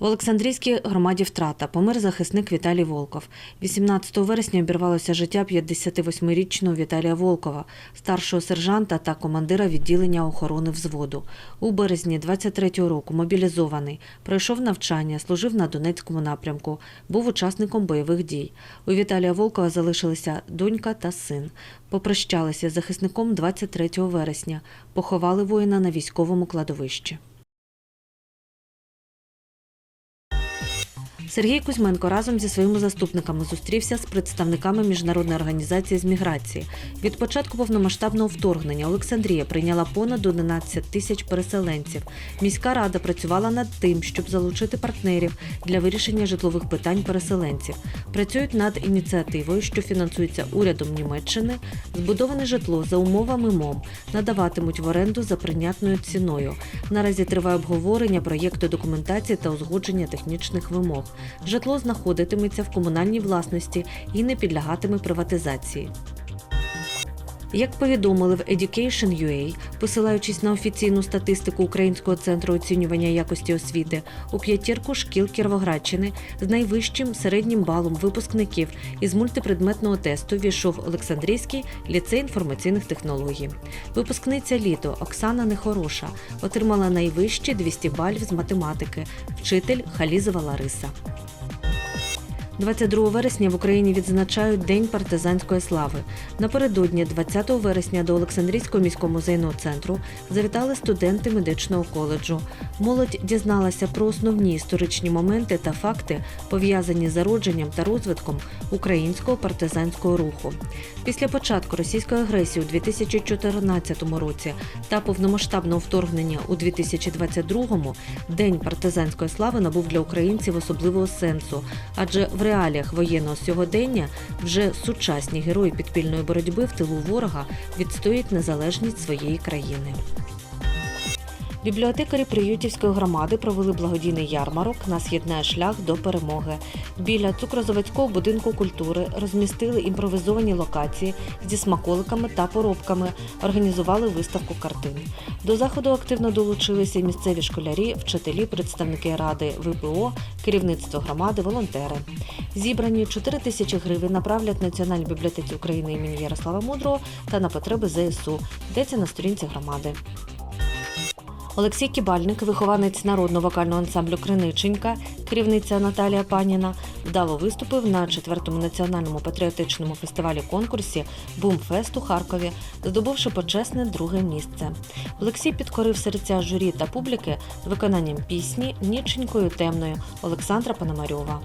Олександрійській громаді втрата помер захисник Віталій Волков. 18 вересня обірвалося життя 58-річного Віталія Волкова, старшого сержанта та командира відділення охорони взводу. У березні 23-го року мобілізований, пройшов навчання, служив на Донецькому напрямку, був учасником бойових дій. У Віталія Волкова залишилися донька та син. Попрощалися з захисником 23 вересня. Поховали воїна на військовому кладовищі. Сергій Кузьменко разом зі своїми заступниками зустрівся з представниками міжнародної організації з міграції. Від початку повномасштабного вторгнення Олександрія прийняла понад 11 тисяч переселенців. Міська рада працювала над тим, щоб залучити партнерів для вирішення житлових питань переселенців. Працюють над ініціативою, що фінансується урядом Німеччини. Збудоване житло за умовами МОМ надаватимуть в оренду за прийнятною ціною. Наразі триває обговорення проєкту документації та узгодження технічних вимог. Житло знаходитиметься в комунальній власності і не підлягатиме приватизації. Як повідомили в Education.ua, посилаючись на офіційну статистику Українського центру оцінювання якості освіти, у п'ятірку шкіл Кіровоградщини з найвищим середнім балом випускників із мультипредметного тесту війшов Олександрійський ліцей інформаційних технологій. Випускниця літо Оксана Нехороша отримала найвищі 200 балів з математики, вчитель Халізова Лариса. 22 вересня в Україні відзначають День партизанської слави. Напередодні 20 вересня до Олександрійського міського музейного центру завітали студенти медичного коледжу. Молодь дізналася про основні історичні моменти та факти, пов'язані з зародженням та розвитком українського партизанського руху. Після початку російської агресії у 2014 році та повномасштабного вторгнення у 2022 День партизанської слави набув для українців особливого сенсу, адже в реаліях воєнного сьогодення вже сучасні герої підпільної боротьби в тилу ворога відстоюють незалежність своєї країни. Бібліотекарі Приютівської громади провели благодійний ярмарок «Нас єднає шлях до перемоги. Біля цукрозаводського будинку культури розмістили імпровізовані локації зі смаколиками та поробками, організували виставку картин. До заходу активно долучилися місцеві школярі, вчителі, представники ради ВПО, керівництво громади, волонтери. Зібрані 4 тисячі гривень направлять Національній бібліотеці України імені Ярослава Мудрого та на потреби ЗСУ. Йдеться на сторінці громади. Олексій Кібальник, вихованець народного вокального ансамблю Криниченька, керівниця Наталія Паніна, вдало виступив на четвертому національному патріотичному фестивалі конкурсі Бумфест у Харкові, здобувши почесне друге місце. Олексій підкорив серця журі та публіки виконанням пісні Ніченькою темною Олександра Пономарьова.